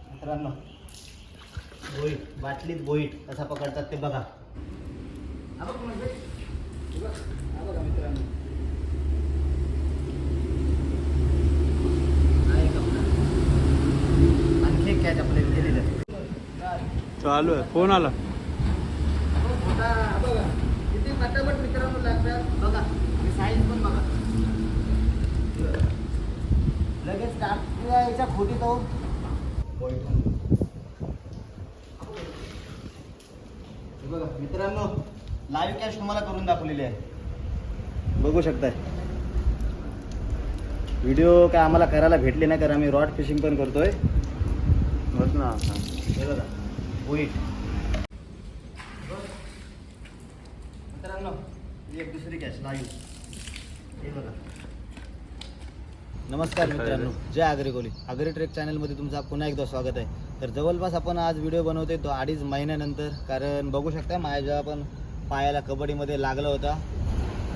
मित्रांनो बोईट बाटलीत बोईट कसा पकडतात ते बघा हा बघ म्हणजे. हे बघ. हा बघा मित्रांनो हा एक आपला. आणखी एक कॅच आपल्याला दिलेलं आहे. चालू आहे फोन आला मोठा हा बघा किती फटाफट मित्रांनो लागतात बघा आणि साईज पण बघा लगेच टाकल्या याच्या खोटी तो बघा मित्रांनो लाईव्ह कॅश तुम्हाला करून दाखवलेली आहे. बघू शकताय. व्हिडिओ काय आम्हाला करायला भेटले नाही कारण आम्ही रॉड फिशिंग पण करतोय. बस ना. बघा होईट मित्रांनो एक दुसरी कॅश लाईव्ह हे बघा. नमस्कार मित्रांनो जय आगरी कोली आगरी ट्रेक चॅनलमध्ये तुमचं पुन्हा एकदा स्वागत आहे. तर जवळपास आपण आज व्हिडिओ बनवतोय तो अडीच महिन्यानंतर कारण बघू शकता माझ्या जेव्हा पण पायाला कबड्डीमध्ये लागला होता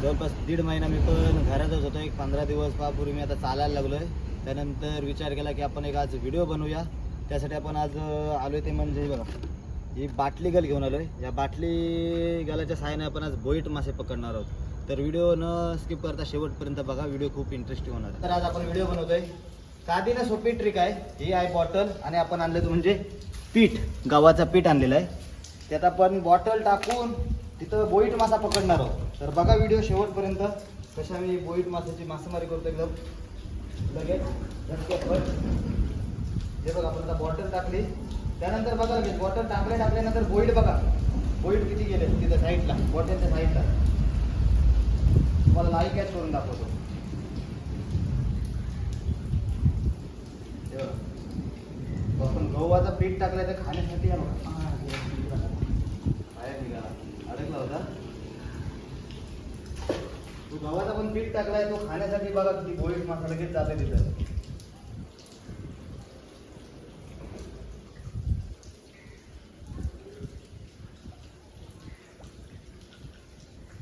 जवळपास दीड महिना मी पण घरातच होतो. एक पंधरा दिवस पापूर्वी मी आता चालायला लागलो आहे त्यानंतर विचार केला की आपण एक आज व्हिडिओ बनवूया. त्यासाठी आपण आज आलो ते म्हणजे बघा ही बाटली गल घेऊन आलो आहे या बाटली गलाच्या सहाय्याने आपण आज बोईट मासे पकडणार आहोत. तर व्हिडिओ न स्किप करता शेवटपर्यंत बघा व्हिडिओ खूप इंटरेस्टिंग होणार तर आज आपण व्हिडिओ बनवतोय. साधी ना सोपी ट्रिक आहे. ही आहे बॉटल आणि आपण आणलं म्हणजे पीठ. गावाचा पीठ आणलेलं आहे. त्यात आपण बॉटल टाकून तिथं बोईट मासा पकडणार आहोत. तर बघा व्हिडिओ शेवटपर्यंत. कशा मी बोईट मासाची मासेमारी करतो एकदम. लगेच. हे बघा आपण आता बॉटल टाकली. त्यानंतर बघा लगेच. बॉटल टाकले टाकल्यानंतर बोईट बघा. बोईट किती गेले? तिथं साईडला बॉटलच्या साईडला तुम्हाला लाईव्ह कॅच करून दाखवतो. आपण गव्हाचं पीठ टाकलं तर खाण्यासाठी या बघा. बाहेर निघाला अडकला होता. तो गव्हाचा पण पीठ टाकलाय तो खाण्यासाठी बघा किती बोईट मसाला लगेच जाते तिथं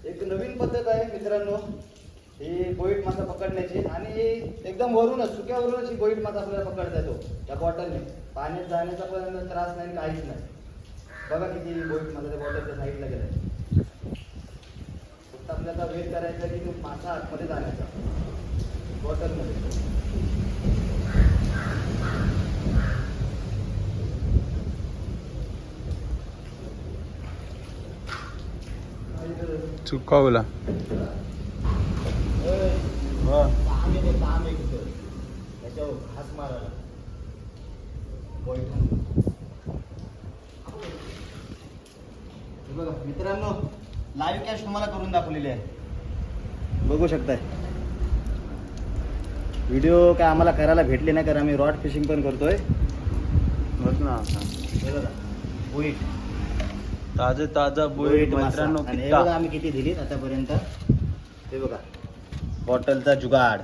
एक नवीन पद्धत आहे मित्रांनो ही बोईट मासा पकडण्याची आणि एकदम वरूनच सुक्यावरूनच ही बोईट मासा आपल्याला पकडता येतो त्या बॉटलने पाण्यात जाण्याचा पण त्रास नाही काहीच नाही. बघा किती बोईट मासा त्या बॉटलच्या साईडला गेलाय. फक्त आपल्याला वेट करायचा की तो मासा आतमध्ये जाण्याचा. बॉटलमध्ये चुकावला काम आहे ते काम आहे कुठं त्याच्यावर घास मारायला बैठून हे बघा मित्रांनो लाईव्ह कॅश तुम्हाला करून दाखवलेली आहे. बघू शकताय. व्हिडिओ काय आम्हाला करायला भेटले नाही कारण आम्ही रॉड फिशिंग पण करतोय. ना हे बोईट ताजे ताजा मासा. मित्रांनो आणि हे. बघा आम्ही किती दिलीत आतापर्यंत हे बघा बॉटलचा जुगाड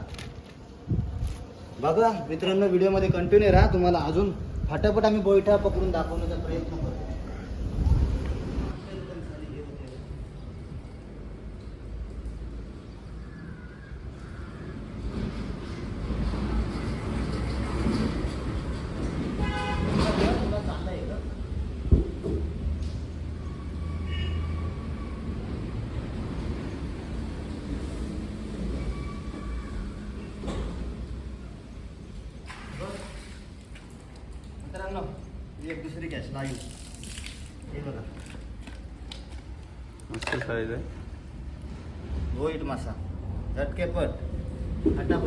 बघा मित्रांनो व्हिडिओमध्ये कंटिन्यू राहा तुम्हाला अजून फटाफट आम्ही बोईठा पकडून दाखवण्याचा प्रयत्न करतो मित्रांनो ही एक दुसरी कॅश लाईव्ह हे बघा. मस्त साईज आहे. बोईट मासा. झटकेपट एकदम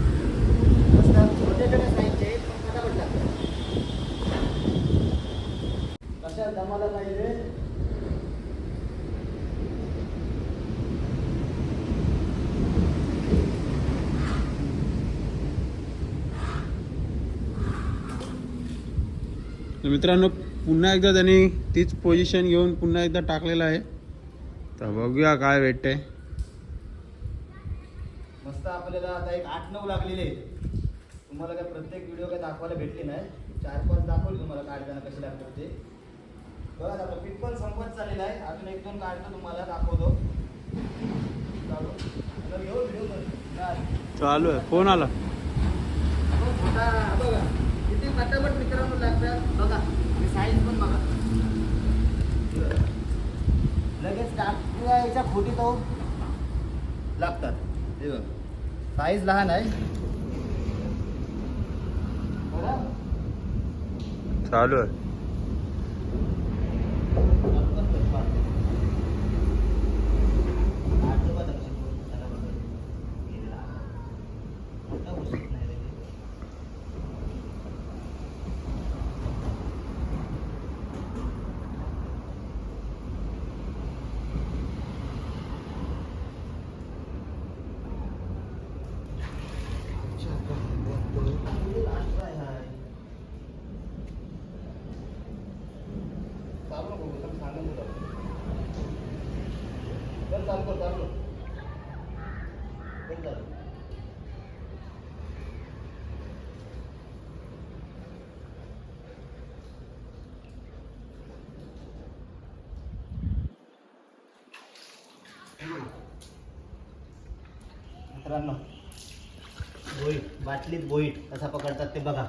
तर मित्रांनो पुन्हा एकदा त्यांनी तीच पोझिशन घेऊन पुन्हा एकदा टाकलेलं आहे. तर बघूया काय भेटतंय. मस्त आपल्याला आता एक आठ नऊ लागलेले तुम्हाला काय प्रत्येक व्हिडिओ काय दाखवायला भेटले नाही. चार पाच दाखवले तुम्हाला काढताना कसे लागतात ते. बघा आता पीठ पण संपत चाललेलं आहे. अजून एक दोन काढतो तुम्हाला दाखवतो. चालू. आहे. फोन आला. बघा किती फटाफट मित्रांनो लागतात बघा हे साईज पण बघा. लगेच टाकल्या याच्या खोटी तो लागतात. हे बघ. साईज लहान आहे. चालू आहे. मित्रांनो बोईट बाटलीत बोईट कसा पकडतात ते बघा.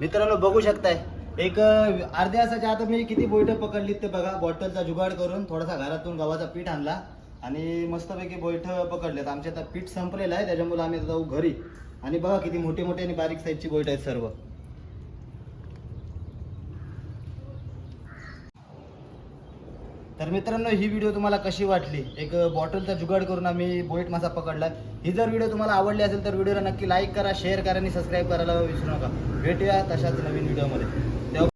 मित्रांनो बघू शकताय. एक अर्ध्या तासाच्या आता मी किती बोईट पकडलीत ते बघा. बॉटलचा जुगाड करून थोडासा घरातून गव्हाचा पीठ आणला आणि मस्तपैकी बोईट पकडलेत. आमच्या आता पीठ संपलेलं आहे त्याच्यामुळे आम्ही आता जाऊ घरी. आणि बघा किती मोठे मोठे आणि बारीक साईजची बोईट आहेत सर्व. तर मित्रांनो ही व्हिडिओ तुम्हाला कशी वाटली? एक बॉटलचा जुगाड करून आम्ही बोईट मासा पकडला. ही जर व्हिडिओ तुम्हाला आवडली असेल तर व्हिडिओला नक्की लाईक करा शेअर करा आणि सबस्क्राईब करायला विसरू नका. भेटूया तशाच नवीन व्हिडिओमध्ये.